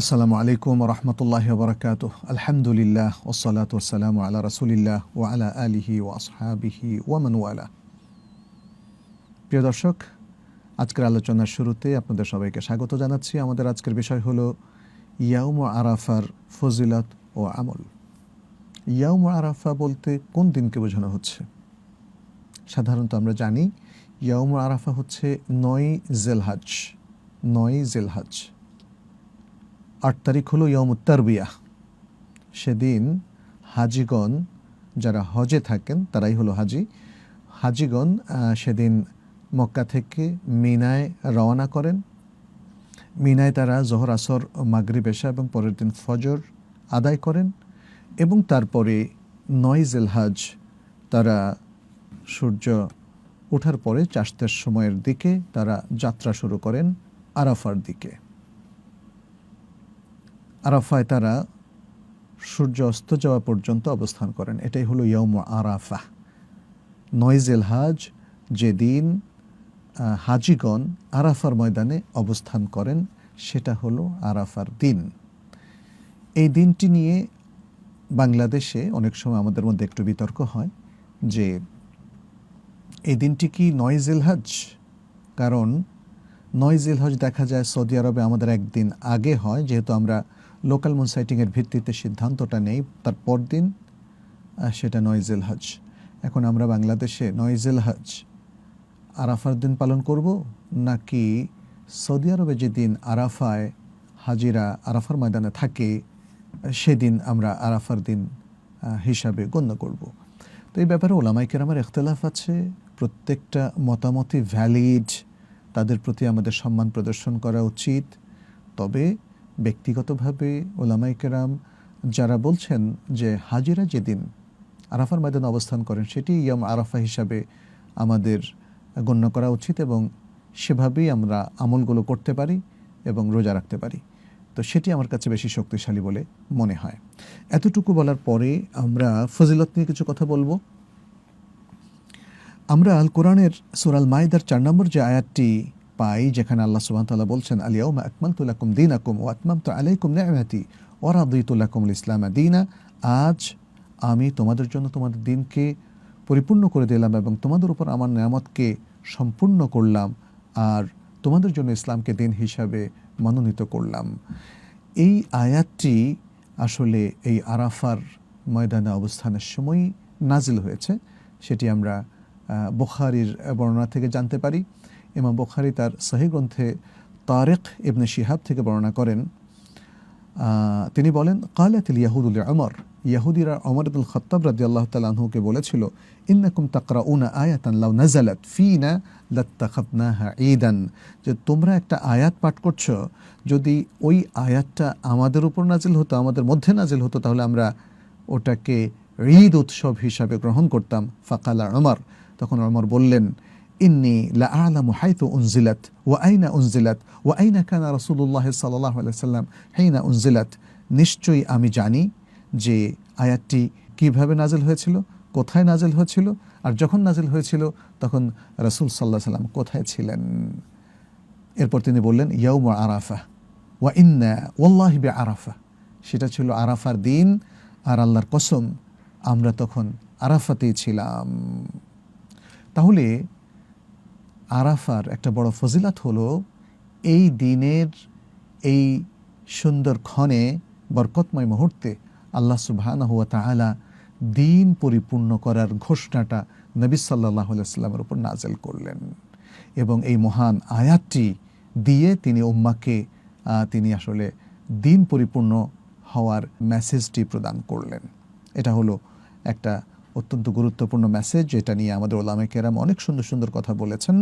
আসসালামু আলাইকুম রহমতুল্লাহ বরকাত আলহামদুলিল্লাহ ওসলাত ওসালাম আলা রসুলিল্লাহ ও আলা আলিহি ও আসহাবিহি ওয়ামানুয়ালা প্রিয় দর্শক, আজকের আলোচনার শুরুতে আপনাদের সবাইকে স্বাগত জানাচ্ছি। আমাদের আজকের বিষয় হলো ইয়াউম আরাফার ফজিলত ও আমল। ইয়াউম আরাফা বলতে কোন দিনকে বোঝানো হচ্ছে? সাধারণত আমরা জানি ইয়াউম আরাফা হচ্ছে নয় জেলহাজ নয় জেলহাজ। আট তারিখ হলো ইয়মুত্তারবিয়া সেদিন হাজিগণ যারা হজে থাকেন, তারাই হলো হাজি। হাজিগণ সেদিন মক্কা থেকে মিনায় রওনা করেন। মিনায় তারা জহর, আসর মাগরি বেশা এবং পরের দিন ফজর আদায় করেন এবং তারপরে নয় জেলহাজ তারা সূর্য ওঠার পরে চাষতের সময়ের দিকে তারা যাত্রা শুরু করেন আরাফার দিকে। আরাফায় তারা সূর্য অস্ত যাওয়া পর্যন্ত অবস্থান করেন। এটাই হলো ইয়ম আরাফা নয় জেলহাজ, যেদিন হাজিগণ আরাফার ময়দানে অবস্থান করেন, সেটা হলো আরাফার দিন। এই দিনটি নিয়ে বাংলাদেশে অনেক সময় আমাদের মধ্যে একটু বিতর্ক হয় যে, এই দিনটি কি নয় জিলহজ? কারণ নয় জিলহজ দেখা যায় সৌদি আরবে আমাদের একদিন আগে হয়, যেহেতু আমরা লোকাল মুন সাইটিংয়ের ভিত্তিতে সিদ্ধান্তটা নেই। তার পরদিন সেটা নয় জিলহজ এখন আমরা বাংলাদেশে নয় জিলহজ আরাফার দিন পালন করব নাকি সৌদি আরবে যেদিন আরাফায় হাজিরা আরাফার ময়দানে থাকে, সেদিন আমরা আরাফার দিন হিসাবে গণ্য করব। তো এই ব্যাপারে ওলামাইকের আমার এখতলাফ আছে। প্রত্যেকটা মতামতই ভ্যালিড তাদের প্রতি আমাদের সম্মান প্রদর্শন করা উচিত। তবে ব্যক্তিগতভাবে ওলামাই কেরাম যারা বলছেন যে হাজিরা যেদিন আরাফার ময়দানে অবস্থান করেন, সেটি ইয়াম আরাফা হিসাবে আমাদের গণ্য করা উচিত এবং সেভাবেই আমরা আমলগুলো করতে পারি এবং রোজা রাখতে পারি। তো সেটি আমার কাছে বেশি শক্তিশালী বলে মনে হয়। এতটুকু বলার পরে আমরা ফজিলত নিয়ে কিছু কথা বলব। আমরা আল কোরআনের সুরাল মাইদার চার নম্বর যে আয়াতটি পাই, যেখানে আল্লাহ সুবহান তাআলা বলছেন আলিয়াউমা আকমালতু লাকুম ও ওয়া আতমামতু আলাইকুম নি'মাতি ওয়া রাদিতু লাকুম ইসলাম দীনা। আজ আমি তোমাদের জন্য তোমাদের দিনকে পরিপূর্ণ করে দিলাম এবং তোমাদের উপর আমার নিয়ামতকে সম্পূর্ণ করলাম আর তোমাদের জন্য ইসলামকে দিন হিসাবে মনোনীত করলাম। এই আয়াতটি আসলে এই আরাফার ময়দানে অবস্থানের সময় নাজিল হয়েছে, সেটি আমরা বুখারীর বর্ণনা থেকে জানতে পারি। ইমাম বুখারী তার সহি গ্রন্থে তারেক ইবনে শিহাব থেকে বর্ণনা করেন তিনি বলেন কালাতিল ইয়াহুদুল অমর ইয়াহুদিরা অমর আব্দুল খত্তাব রাদি আল্লাহ তালাহুকে বলেছিল, ইন্নাকুম তাকরা উনা আয়াতান লাউ নাজালাত ফি ফিনা লাত্তাখাবনাহা ঈদান। যে তোমরা একটা আয়াত পাঠ করছ, যদি ওই আয়াতটা আমাদের উপর নাজিল হতো, আমাদের মধ্যে নাজিল হতো, তাহলে আমরা ওটাকে ঈদ উৎসব হিসাবে গ্রহণ করতাম। ফাকালা অমর তখন অমর বললেন ইন্নি লা আলামু হাইতু উনজিলাত ওয়া আইনা উনজিলাত ওয়া আইনা কানা রাসূলুল্লাহ সাল্লাল্লাহু আলাইহি সাল্লাম হাইনা উনজিলাত নিশ্চয়ই আমি জানি যে আয়াতটি কীভাবে নাজিল হয়েছিল, কোথায় নাজিল হয়েছিল, আর যখন নাজিল হয়েছিল তখন রাসূল সাল্লাহ সাল্লাম কোথায় ছিলেন? এরপর তিনি বললেন, ইয়াউম আরাফা ওয়া ইন্না ওয়াল্লাহি বে আরাফা সেটা ছিল আরাফার দিন আর আল্লাহর কসম, আমরা তখন আরাফাতেই ছিলাম। তাহলে আরাফার একটা বড় ফজিলাত হলো, এই দিনের এই সুন্দর ক্ষণে, বরকতময় মুহূর্তে আল্লাহ সুবহানাহু ওয়া তাআলা দিন পরিপূর্ণ করার ঘোষণাটা নবী আলাইহি সাল্লামের উপর নাজেল করলেন। এবং এই মহান আয়াতটি দিয়ে তিনি উম্মাকে তিনি আসলে দিন পরিপূর্ণ হওয়ার মেসেজটি প্রদান করলেন। এটা হলো একটা অত্যন্ত গুরুত্বপূর্ণ মেসেজ যেটা নিয়ে আমাদের ওলামে কেরাম অনেক সুন্দর সুন্দর কথা বলেছেন।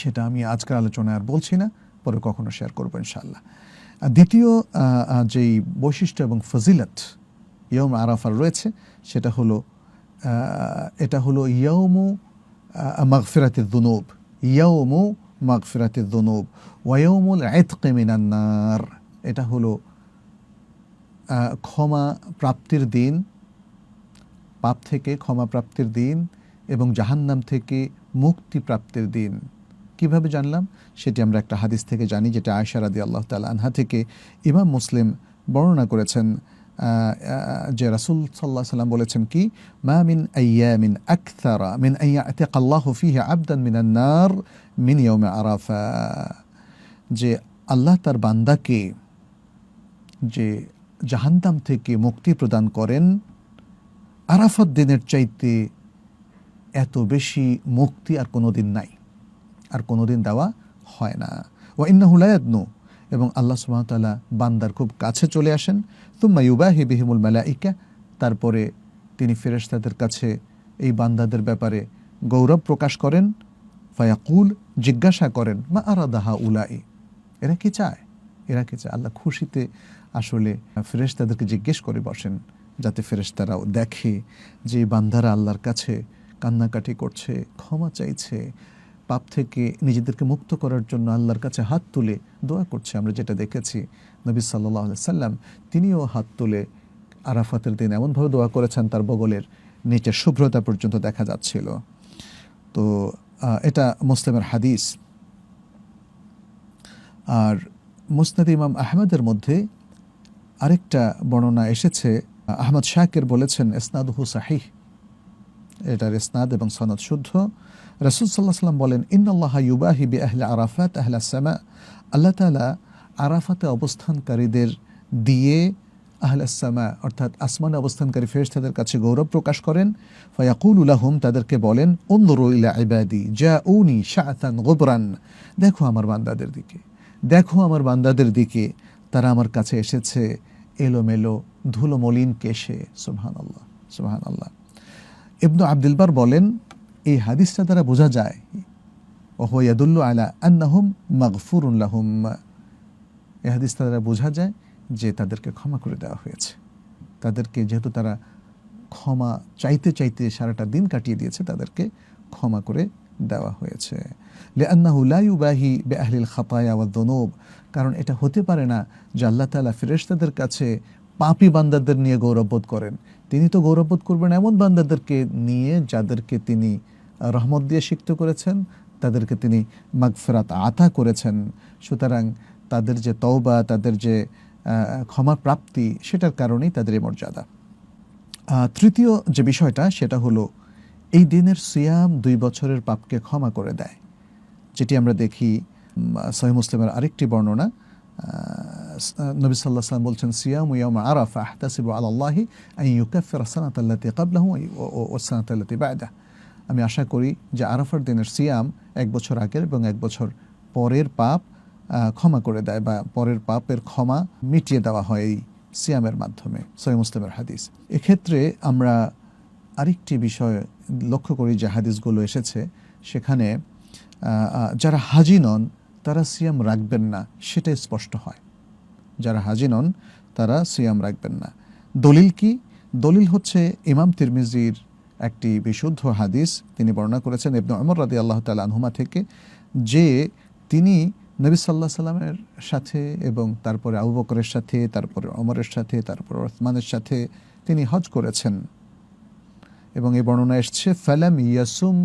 সেটা আমি আজকের আলোচনায় আর বলছি না, পরে কখনো শেয়ার করব ইনশাল্লাহ দ্বিতীয় যেই বৈশিষ্ট্য এবং ফজিলত ইয়ম আরাফার রয়েছে, সেটা হলো এটা হলো ইয়মু মাগফিরাতের দুনুব। ইয়মু মাগফিরাতের দুনুব। ওয়মুল আতকে মিনান্নার এটা হলো ক্ষমা প্রাপ্তির দিন পাপ থেকে ক্ষমা প্রাপ্তির দিন এবং জাহান্নাম থেকে মুক্তি প্রাপ্তির দিন। কীভাবে জানলাম? সেটি আমরা একটা হাদিস থেকে জানি, যেটা আয়সা রাদি আল্লাহ তালা আনহা থেকে ইমাম মুসলিম বর্ণনা করেছেন। যে রাসূল সাল্লাহ সাল্লাম বলেছেন কি? মা মিন আইয়া মিন আকথারা মিন আইয়াতিক আল্লাহ ফিহি আবদান মিনান নার মিন ইয়াউমে আরাফা। যে আল্লাহ তার বান্দাকে যে জাহান্নাম থেকে মুক্তি প্রদান করেন আরাফাত দিনের চাইতে এত বেশি মুক্তি আর কোনো দিন নাই। আর কোনো দিন দেওয়া হয় না। ও ইন্নাহুলায়াদনু এবং আল্লাহ সুবাহতাল্লাহ বান্দার খুব কাছে চলে আসেন। তুম্মা ইউবাহি বিহিমুল মালাইকা। তারপরে তিনি ফেরেশতাদের কাছে এই বান্দাদের ব্যাপারে গৌরব প্রকাশ করেন। ফায়াকুল, জিজ্ঞাসা করেন, মা আরাদাহা উলাই এরা কি চায়? এরা কি চায়? আল্লাহ খুশিতে আসলে ফেরেশতাদেরকে জিজ্ঞেস করে বসেন। যাতে ফেরেশতারাও দেখে যে বান্দারা আল্লাহর কাছে কান্নাকাটি করছে, ক্ষমা চাইছে, পাপ থেকে নিজেদেরকে মুক্ত করার জন্য আল্লাহর কাছে হাত তুলে দোয়া করছে। আমরা যেটা দেখেছি, নবী সাল্লাহ সাল্লাম তিনিও হাত তুলে আরাফাতের দিন এমনভাবে দোয়া করেছেন, তার বগলের নিচে শুভ্রতা পর্যন্ত দেখা যাচ্ছিল। তো এটা মুসলিমের হাদিস। আর মুসনাদ ইমাম আহমেদের মধ্যে আরেকটা বর্ণনা এসেছে আহমদ শাকের বলেছেন, ইসনাদহু সাহিহ। এটার ইসনাদ এবং সনদ শুদ্ধ। রসুল সাল্লাহ সাল্লাম বলেন ইন্নআল্লাহ ইউবাহি বি আহলে আরাফাত আহলা সামা। আল্লাহ তালা আরাফাতে অবস্থানকারীদের দিয়ে আহলাসামা অর্থাৎ আসমানে অবস্থানকারী ফেরেশতাদের কাছে গৌরব প্রকাশ করেন। ফয়াকুল উলাহুম তাদেরকে বলেন অন্দর ইলা ইবাদি যা উনি শাহতান গোবরান। দেখো আমার বান্দাদের দিকে, দেখো আমার বান্দাদের দিকে, তারা আমার কাছে এসেছে এলোমেলো ধুলো মলিন কেশে সুবহান আল্লাহ সুবহান আল্লাহ ইবনু আব্দুলবার বলেন, এই হাদিসটা দ্বারা বোঝা যায়, ওহ ইয়াদুল্লু আলা আন্নাহুম মাগফুরুন লাহুম। এই হাদিসটা দ্বারা বোঝা যায় যে তাদেরকে ক্ষমা করে দেওয়া হয়েছে। তাদেরকে যেহেতু তারা ক্ষমা চাইতে চাইতে সারাটা দিন কাটিয়ে দিয়েছে, তাদেরকে ক্ষমা করে দেওয়া হয়েছে। ওয়াদ দুনুব। কারণ এটা হতে পারে না যে আল্লাহ তাআলা ফেরেশতাদের কাছে পাপি বান্দাদের নিয়ে গৌরববোধ করেন। তিনি তো গৌরববোধ করবেন এমন বান্দাদেরকে নিয়ে যাদেরকে তিনি রহমত দিয়ে সিক্ত করেছেন, তাদেরকে তিনি মাগফেরাত আতা করেছেন। সুতরাং তাদের যে তওবা, তাদের যে ক্ষমা প্রাপ্তি, সেটার কারণেই তাদের এই মর্যাদা। তৃতীয় যে বিষয়টা, সেটা হলো এই দিনের সিয়াম দুই বছরের পাপকে ক্ষমা করে দেয়, যেটি আমরা দেখি সহি মুসলিমের আরেকটি বর্ণনা নবী সাল্লাহ সাল্লাম বলছেন, সিয়াম ইয়াম আরাফা আহতাসিবু আল্লাহি I ইউকাফির Sanat আল্লাতি কাবলাহু O Sanat আল্লাতি Baida আমি আশা করি যে আরাফার দিনের সিয়াম এক বছর আগের এবং এক বছর পরের পাপ ক্ষমা করে দেয় বা পরের পাপের ক্ষমা মিটিয়ে দেওয়া হয় এই সিয়ামের মাধ্যমে সহি মুসলিমের হাদিস। এক্ষেত্রে আমরা আরেকটি বিষয় লক্ষ্য করি যে হাদিসগুলো এসেছে, সেখানে যারা হাজি নন, তারা সিয়াম রাখবেন না, সেটাই স্পষ্ট হয়। যারা হাজি নন, তারা সিয়াম রাখবেন না। দলিল কি? দলিল হচ্ছে ইমাম তিরমিজির একটি বিশুদ্ধ হাদিস, তিনি বর্ণনা করেছেন ইবনু আমর রাদি আল্লাহ তাল আনহুমা থেকে, যে তিনি নবী সাল্লাহ সাল্লামের সাথে এবং তারপরে আবু বকরের সাথে, তারপরে অমরের সাথে, তারপরে ওসমানের সাথে তিনি হজ করেছেন। এবং এই বর্ণনা এসছে, ফালাম ইয়াসুম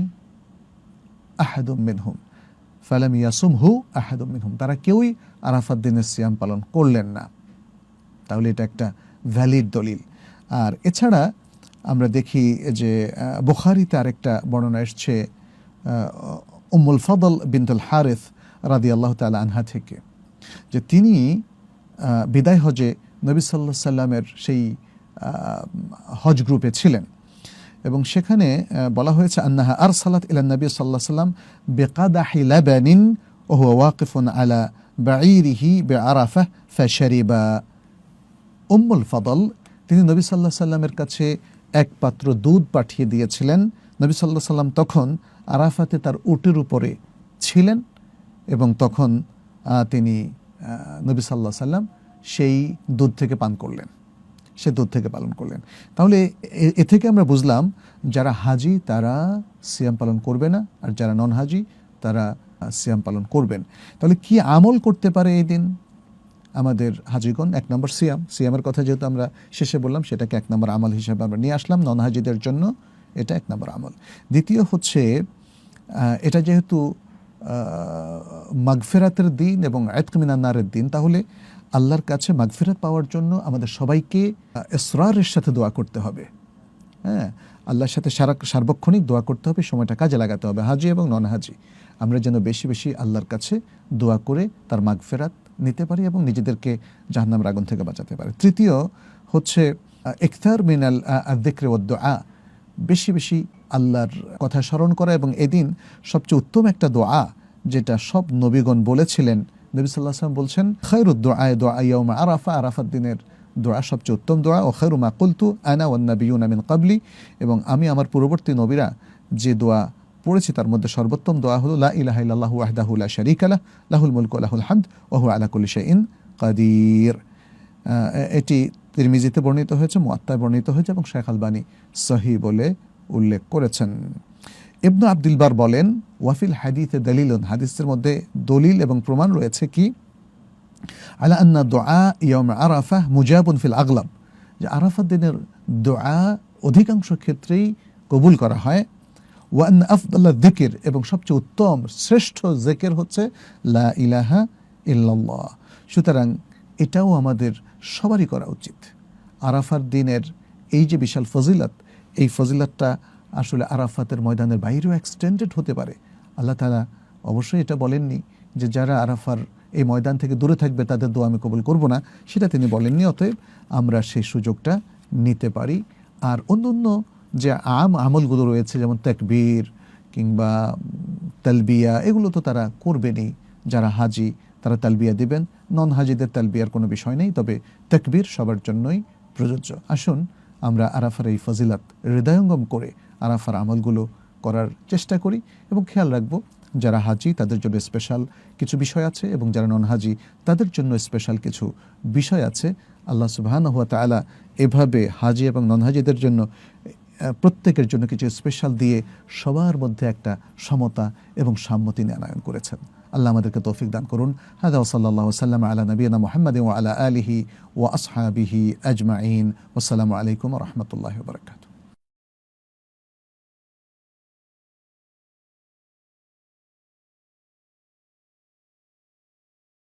আহাদুম মিনহুম। ফালাম ইয়াসুম হু আহাদুম মিনহুম। তারা কেউই আরাফাত দিনের সিয়াম পালন করলেন না। তাহলে এটা একটা ভ্যালিড দলিল। আর এছাড়া আমরা দেখি যে বুখারিতে আরেকটা বর্ণনা এসছে উম্মুল ফদল বিনতুল হারেথ রাদি আল্লাহ তালা আনহা থেকে, যে তিনি বিদায় হজে নবী সাল্লাহ সাল্লামের সেই হজ গ্রুপে ছিলেন। এবং সেখানে বলা হয়েছে, আন্নাহা আর সালাত ইলা নবী সাল্লাহ সাল্লাম বেকাদাহি লাবানিন ও ওয়াকিফুন আলা বাঈরিহি বে আরাফা ফ্যাশারিবা উম্মুল ফদল, তিনি নবী সাল্লাহ সাল্লামের কাছে এক পাত্র দুধ পাঠিয়ে দিয়েছিলেন। নবী সাল্লাহ সাল্লাম তখন আরাফাতে তার উটের উপরে ছিলেন এবং তখন তিনি নবী সাল্লাহ সাল্লাম সেই দুধ থেকে পান করলেন। সে দুধ থেকে পালন করলেন। তাহলে এ- থেকে আমরা বুঝলাম যারা হাজি তারা সিয়াম পালন করবে না, আর যারা নন হাজি তারা সিয়াম পালন করবেন। তাহলে কি আমল করতে পারে এই দিন আমাদের হাজিগণ? এক নম্বর সিয়াম। সিয়ামের কথা যেহেতু আমরা শেষে বললাম, সেটাকে এক নম্বর আমল হিসেবে আমরা নিয়ে আসলাম নন হাজিদের জন্য। এটা এক নম্বর আমল। দ্বিতীয় হচ্ছে এটা যেহেতু মাগফেরাতের দিন এবং আয়তমিনান্নারের দিন, তাহলে আল্লাহর কাছে মাগফিরাত পাওয়ার জন্য আমাদের সবাইকে এসরারের সাথে দোয়া করতে হবে। হ্যাঁ আল্লাহর সাথে সারা সার্বক্ষণিক দোয়া করতে হবে, সময়টা কাজে লাগাতে হবে, হাজি এবং নন হাজি আমরা যেন বেশি বেশি আল্লাহর কাছে দোয়া করে তার মাগফেরাত নিতে পারি এবং নিজেদেরকে জাহান্নামের আগুন থেকে বাঁচাতে পারি। তৃতীয় হচ্ছে ইকতার মিনাল দিক্রে দোয়া বেশি বেশি আল্লাহর কথা স্মরণ করা এবং এদিন সবচেয়ে উত্তম একটা দোয়া, যেটা সব নবীগণ বলেছিলেন নবী সাল্লাহ সাল্লাম বলছেন খৈরুদ্দোয়ায় দোয়া ইয়মা আরাফা। আরাফাত দিনের দোয়া সবচেয়ে উত্তম দোয়া ও খৈরু মা কুলতু আনা ওয়ান্নাবিউন আমিন কাবলি এবং আমি আমার পূর্ববর্তী নবীরা যে দোয়া পড়েছি তার মধ্যে সর্বোত্তম দোয়া হলো, লা ইলাহা ইল্লাল্লাহু ওয়াহদাহু লা শারীকা লাহ, লাহুল মুলকু ওয়া লাহুল হামদ ওয়া হুয়া আলা কুল্লি শাইইন কাদির। এটি তিরমিজিতে বর্ণিত হয়েছে, মুয়াত্তায় বর্ণিত হয়েছে এবং শেখ আলবানী সহি বলে উল্লেখ করেছেন। ইবনু আব্দুল বার বলেন ওয়াফিল হাদিতে দলিলুন হাদিসের মধ্যে দলিল এবং প্রমাণ রয়েছে কি? আলা আন্না দোয়া ইয়ম আরাফা মুজাবুন ফিল আগলাব যে আরাফাত দিনের দোয়া অধিকাংশ ক্ষেত্রেই কবুল করা হয়। ওয়ান আফদাল্লা দিকির এবং সবচেয়ে উত্তম শ্রেষ্ঠ জেকের হচ্ছে লা ইলাহা ইল্লাল্লাহ সুতরাং এটাও আমাদের সবারই করা উচিত। আরাফার দিনের এই যে বিশাল ফজিলত, এই ফজিলতটা আসলে আরাফাতের ময়দানের বাইরেও এক্সটেন্ডেড হতে পারে। আল্লাহ তালা অবশ্যই এটা বলেননি যে যারা আরাফার এই ময়দান থেকে দূরে থাকবে তাদের দোয়া আমি কবুল করব না। সেটা তিনি বলেননি, অতএব আমরা সেই সুযোগটা নিতে পারি। আর অন্য অন্য যে আম আমলগুলো রয়েছে, যেমন তেকবীর কিংবা তালবিয়া, এগুলো তো তারা করবেনই। যারা হাজি, তারা তালবিয়া দিবেন। নন হাজিদের তালবিয়ার কোনো বিষয় নেই, তবে তেকবীর সবার জন্যই প্রযোজ্য। আসুন, আমরা আরাফার এই ফজিলাত হৃদয়ঙ্গম করে আরাফার আমলগুলো করার চেষ্টা করি এবং খেয়াল রাখব, যারা হাজি তাদের জন্য স্পেশাল কিছু বিষয় আছে এবং যারা নন হাজি তাদের জন্য স্পেশাল কিছু বিষয় আছে। আল্লাহ সুবাহান হুয়া তালা এভাবে হাজি এবং নন হাজিদের জন্য প্রত্যেকের জন্য কিছু স্পেশাল দিয়ে সবার মধ্যে একটা সমতা এবং সাম্যতি আনায়ন করেছেন। আল্লাহ আমাদেরকে তৌফিক দান করুন। হাদা ওসাল্লাহ সাল্লাম আলা নবীনা মোহাম্মদ ও আলা আলিহি ও আসহাবিহি আজমাইন। ওসালামু আলাইকুম রহমতুল্লাহ বরকাত